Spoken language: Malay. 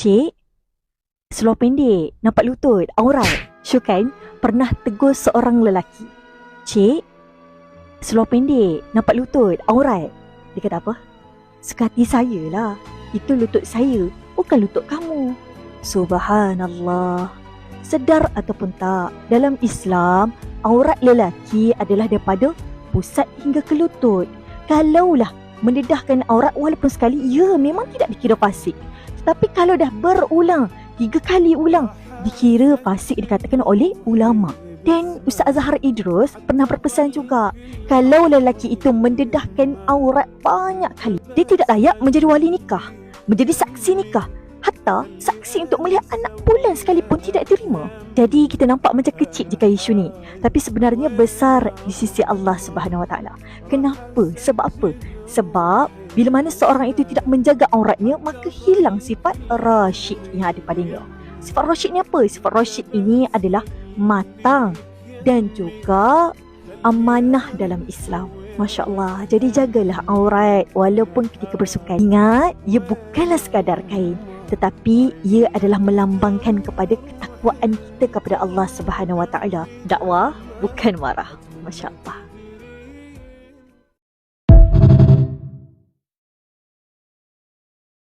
Cik, seluar pendek, nampak lutut, aurat. Syuk kan pernah tegur seorang lelaki. Cik, seluar pendek, nampak lutut, aurat. Dia kata apa? Suka hati saya lah. Itu lutut saya, bukan lutut kamu. Subhanallah. Sedar ataupun tak, dalam Islam, aurat lelaki adalah daripada pusat hingga ke lutut. Kalaulah mendedahkan aurat walaupun sekali, ya memang tidak dikira fasik. Tapi kalau dah berulang, tiga kali ulang, dikira fasik dikatakan oleh ulama. Dan Ustaz Azhar Idrus pernah berpesan juga, kalau lelaki itu mendedahkan aurat banyak kali, dia tidak layak menjadi wali nikah, menjadi saksi nikah. Hatta saksi untuk melihat anak bulan sekalipun tidak terima. Jadi kita nampak macam kecil jika isu ni. Tapi sebenarnya besar di sisi Allah Subhanahu Wa Taala. Kenapa? Sebab apa? Sebab bila mana seorang itu tidak menjaga auratnya, maka hilang sifat rasyid yang ada padanya. Sifat rasyid ni apa? Sifat rasyid ini adalah matang dan juga amanah dalam Islam. Masya Allah. Jadi jagalah aurat walaupun ketika bersukan. Ingat, ia bukanlah sekadar kain tetapi ia adalah melambangkan kepada ketakwaan kita kepada Allah Subhanahu Wa Taala. Dakwah bukan marah. Masya-Allah.